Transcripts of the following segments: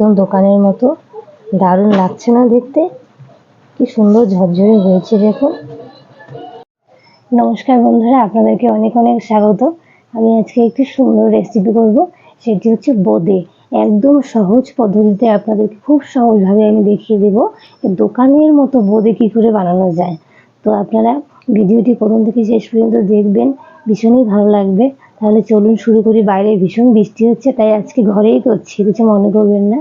একদম দোকানের মতো। দারুণ লাগছে না দেখতে। কি সুন্দর ঝরঝরে হয়েছে দেখুন। নমস্কার বন্ধুরা, আপনাদেরকে অনেক অনেক স্বাগত। আমি আজকে একটি সুন্দর রেসিপি করব, সেটি হচ্ছে বোঁদে। একদম সহজ পদ্ধতিতে আপনাদেরকে খুব সহজভাবে আমি দেখিয়ে দেব দোকানের মতো বোঁদে কী করে বানানো যায়। তো আপনারা ভিডিওটি প্রথম থেকে শেষ পর্যন্ত দেখবেন, ভীষণই ভালো লাগবে। তাহলে চলুন শুরু করি। বাইরে ভীষণ বৃষ্টি হচ্ছে, তাই আজকে ঘরেই করছি, কিছু মনে করবেন না।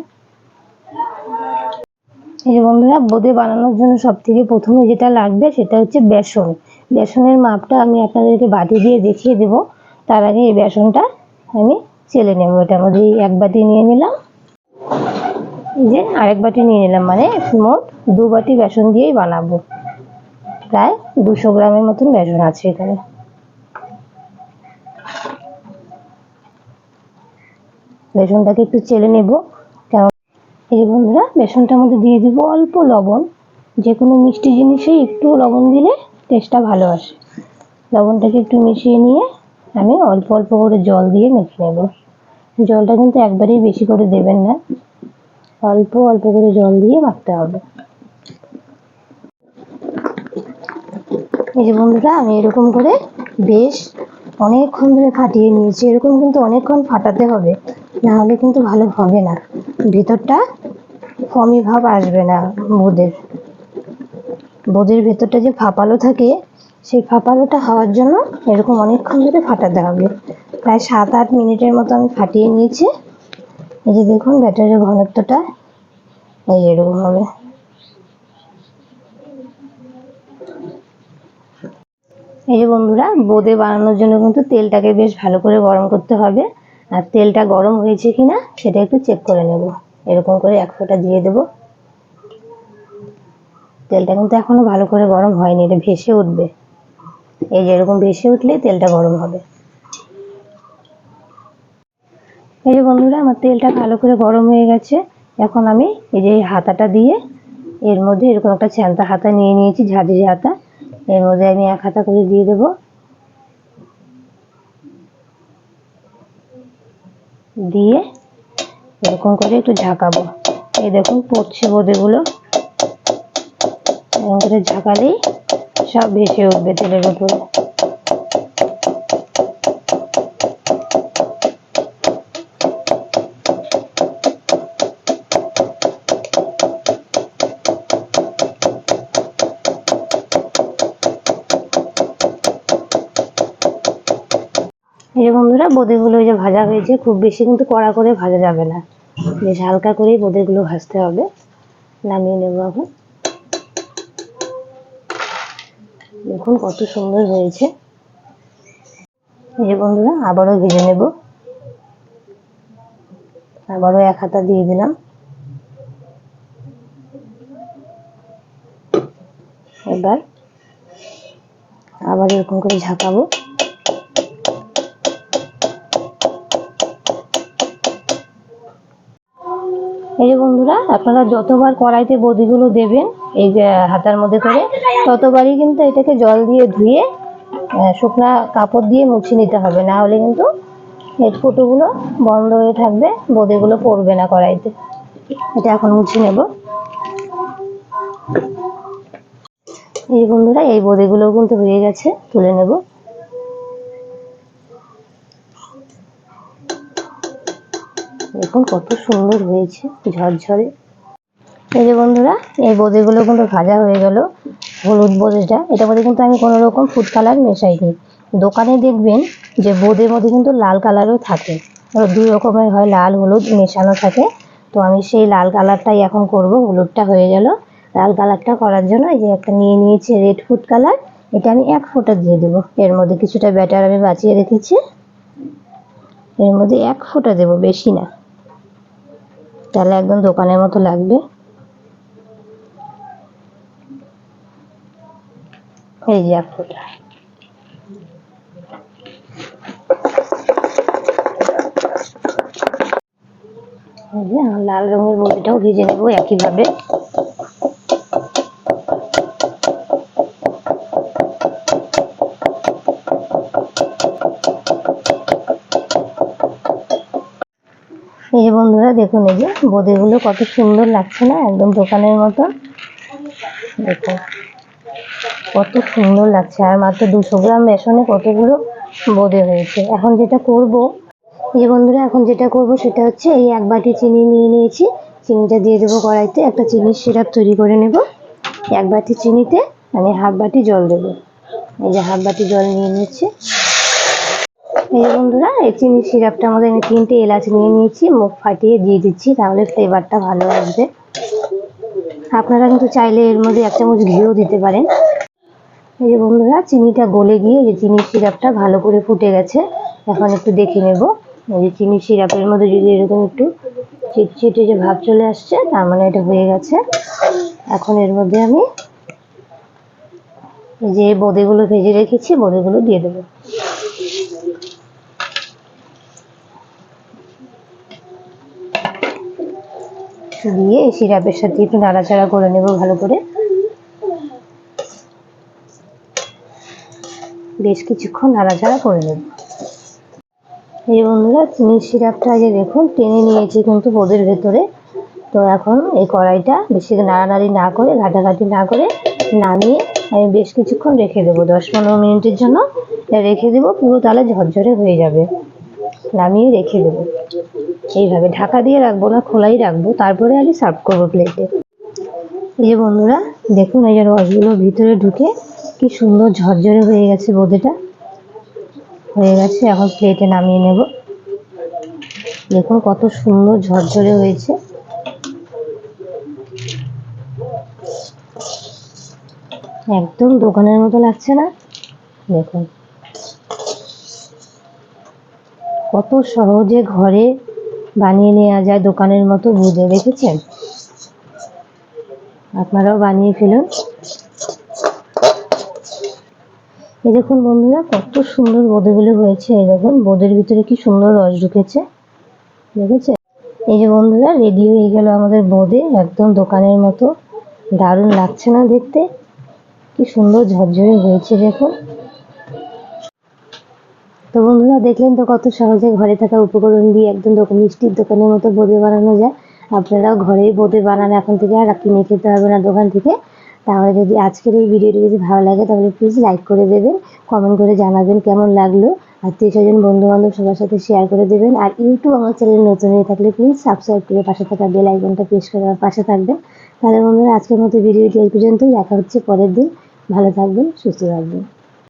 এই যে বন্ধুরা, বোঁদে বানানোর জন্য সব থেকে প্রথমে যেটা লাগবে সেটা হচ্ছে বেসন। বেসনের মাপটা আমি আপনাদেরকে বাটি দিয়ে দেখিয়ে দেব। তার আগে এই বেসনটা আমি চেলে নেব। এটার মধ্যে এক বাটি নিয়ে নিলাম। এই যে আরেক বাটি নিয়ে নিলাম মানে মোট দু বাটি বেসন দিয়েই বানাবো। প্রায় দুশো গ্রামের মতন বেসন আছে এখানে। বেসনটাকে একটু চেলে নেব। এই বন্ধুরা, বেসনটার মধ্যে দিয়ে দিব অল্প লবণ। যে কোনো মিষ্টি জিনিসে একটু লবণ দিলে টেস্টটা ভালো আসে। লবণটাকে একটু মিশিয়ে নিয়ে আমি অল্প অল্প করে জল দিয়ে মেখে নেব। জলটা কিন্তু একবারেই বেশি করে দেবেন না। অল্প অল্প করে জল দিয়ে মাখতে হবে। এই যে বন্ধুরা, আমি এরকম করে বেশ অনেকক্ষণ ধরে ফাটিয়ে নিয়েছি। এরকম কিন্তু অনেকক্ষণ ফাটাতে হবে, না হলে কিন্তু ভালো হবে না। ভেতরটা ফমি ভাব আসবে না বোঁদের বোঁদের ভেতরটা যে ফাঁপালো থাকে, সেই ফাঁপালোটা হওয়ার জন্য এরকম অনেকক্ষণ ধরে ফাটাতে হবে। প্রায় সাত আট মিনিটের মতো আমি ফাটিয়ে নিয়েছি। এই যে দেখুন, ব্যাটারের ঘনত্বটা এই এরকম হবে। এই যে বন্ধুরা, বোঁদে বানানোর জন্য কিন্তু তেলটাকে বেশ ভালো করে গরম করতে হবে। আর তেলটা গরম হয়েছে কিনা, সেটা একটু চেক করে নেব। এরকম করে এক ফোঁটা দিয়ে দেব। তেলটা কিন্তু এখনও ভালো করে গরম হয়নি, এটা ভেসে উঠবে। এই যে এরকম ভেসে উঠলে তেলটা গরম হবে। এই যে বন্ধুরা, আমার তেলটা ভালো করে গরম হয়ে গেছে। এখন আমি এই যে হাতাটা দিয়ে এর মধ্যে এরকম একটা ছ্যান্তা হাতা নিয়ে নিয়েছি, ঝাঁঝরি হাতা। এর মধ্যে আমি এক হাতা করে দিয়ে দেব। দিয়ে এরকম করে একটু ঝাঁকাবো। এই দেখুন পড়ছে বোঁদেগুলো। এরকম করে ঝাঁকালেই সব ভেসে উঠবে তেলের উপরে। এই যে বন্ধুরা, বোঁদেগুলো ওই যে ভাজা হয়েছে, খুব বেশি কিন্তু কড়া করে ভাজা যাবে না। বেশ হালকা করেই বোঁদেগুলো ভাজতে হবে। নামিয়ে নেব এখন। দেখুন কত সুন্দর হয়েছে। এই যে বন্ধুরা, আবারও ভেজে নেব। আবারও এক হাতা দিয়ে দিলাম। এবার আবার এরকম করে ঝাঁকাবো। এই যে বন্ধুরা, আপনারা যতবার কড়াইতে বদিগুলো দেবেন, এই যে হাতার মধ্যে করে, ততবারই কিন্তু এটাকে জল দিয়ে ধুয়ে শুকনা কাপড় দিয়ে মুছে নিতে হবে। না হলে কিন্তু এর ফুটোগুলো বন্ধ হয়ে থাকবে, বোঁদেগুলো পড়বে না কড়াইতে। এটা এখন মুছে নেব। এই বন্ধুরা, এই বোঁদেগুলো কিন্তু হয়ে গেছে, তুলে নেব। দেখুন কত সুন্দর হয়েছে, ঝরঝরে। এই যে বন্ধুরা, এই বোঁদেগুলো কিন্তু ভাজা হয়ে গেল, হলুদ বোঁদেটা এটা মধ্যে কিন্তু আমি কোনো রকম ফুড কালার মেশাইনি। দোকানে দেখবেন যে বোঁদের মধ্যে কিন্তু লাল কালারও থাকে। দুই রকমের হয়, লাল, হলুদ মেশানো থাকে। তো আমি সেই লাল কালারটাই এখন করব, হলুদটা হয়ে গেল। লাল কালারটা করার জন্য এই যে একটা নিয়ে নিয়েছি রেড ফুড কালার এটা আমি এক ফোঁটা দিয়ে দেবো। এর মধ্যে কিছুটা ব্যাটার আমি বাঁচিয়ে রেখেছি। এর মধ্যে এক ফোঁটা দেবো, বেশি না। তাহলে একদম দোকানের মতো লাগবে। এই যে যে লাল রঙের বড়িটাও ভেজে নেব একইভাবে। এই যে বন্ধুরা, দেখুন এই যে বোঁদেগুলো কত সুন্দর লাগছে না? একদম দোকানের মতো। দেখুন কত সুন্দর লাগছে। আর মাত্র দুশো গ্রাম বেসনে কতগুলো বোঁদে হয়েছে। এখন যেটা করব, এই যে বন্ধুরা, এখন যেটা করব সেটা হচ্ছে এই এক বাটি চিনি নিয়ে নিয়েছি। চিনিটা দিয়ে দেবো কড়াইতে। একটা চিনির সিরাপ তৈরি করে নেব। এক বাটি চিনিতে আমি হাফ বাটি জল দেবো। এই যে হাফ বাটি জল নিয়ে নিচ্ছি এই বন্ধুরা, এই চিনির সিরাপটা আমাদের আমি তিনটে এলাচ নিয়ে নিয়েছি, মুখ ফাটিয়ে দিয়ে দিচ্ছি, তাহলে ফ্লেভারটা ভালো আসবে। আপনারা কিন্তু চাইলে এর মধ্যে এক চামচ ঘিও দিতে পারেন। এই যে বন্ধুরা, চিনিটা গলে গিয়ে যে চিনির সিরাপটা ভালো করে ফুটে গেছে, এখন একটু দেখে নেব। এই যে চিনির সিরাপের মধ্যে যদি এরকম একটু চিটচিটে যে ভাব চলে আসছে, তার মানে এটা হয়ে গেছে। এখন এর মধ্যে আমি এই যে বোঁদেগুলো ভেজে রেখেছি, বোঁদেগুলো দিয়ে দেবো। দিয়ে এই সিরাপের সাথে একটু নাড়াচাড়া করে নেব ভালো করে। বেশ কিছুক্ষণ নাড়াচাড়া করে নেব। এই বন্ধুরা, চিনির সিরাপটা আগে দেখুন, টেনে নিয়েছি কিন্তু বোঁদের ভেতরে। তো এখন এই কড়াইটা বেশি নাড়ানাড়ি না করে, ঘাটাঘাটি না করে নামিয়ে আমি বেশ কিছুক্ষণ রেখে দেবো। দশ পনেরো মিনিটের জন্য রেখে দেবো, পুরো তাহলে ঝরঝরে হয়ে যাবে। নামিয়ে রেখে দেবো। এইভাবে ঢাকা দিয়ে রাখব না, খোলাই রাখব। তারপরে আমি সার্ভ করব প্লেটে এই বন্ধুরা, দেখুন এই যে রসগুলো ভিতরে ঢুকে কি সুন্দর ঝরঝরে হয়ে গেছে বোঁদেটা হয়ে গেছে, এখন প্লেটে নামিয়ে নেব। দেখুন কত সুন্দর ঝরঝরে হয়েছে। একদম দোকানের মতো লাগছে না? দেখুন। কত সহজে ঘরে বানিয়ে নেওয়া যায় দোকানের মতো, বুঝে দেখেছেন আপনারাও বানিয়ে ফেলুন। এই দেখুন বন্ধুরা, কত সুন্দর বোঁদেগুলো হয়েছে, এই দেখুন ভিতরে কি সুন্দর রস ঢুকেছে। দেখেছে এই যে বন্ধুরা, রেডি হয়ে গেল আমাদের বোঁদে, একদম দোকানের মতো। দারুণ লাগছে না দেখতে? কি সুন্দর ঝরঝরে হয়েছে দেখুন। তো বন্ধুরা, দেখলেন তো কত সহজে ঘরে থাকা উপকরণ দিয়ে একদম দোকান মিষ্টির দোকানের মতো বোঁদে বানানো যায়। আপনারাও ঘরেই বোঁদে বানান, এখন থেকে আর কিনে খেতে হবে না দোকান থেকে। তাহলে যদি আজকের এই ভিডিওটি যদি ভালো লাগে, তাহলে প্লিজ লাইক করে দেবেন কমেন্ট করে জানাবেন কেমন লাগল। আত্মীয় স্বজন বন্ধু বান্ধব সবার সাথে শেয়ার করে দেবেন। আর ইউটিউব আমার চ্যানেল নতুন হয়ে থাকলে প্লিজ সাবস্ক্রাইব করে পাশে থাকা বেল আইকনটা প্রেস করে পাশে থাকবেন। তাহলে বন্ধুরা, আজকের মতো ভিডিওটি এই পর্যন্তই। দেখা হচ্ছে পরের দিন। ভালো থাকবেন, সুস্থ থাকবেন।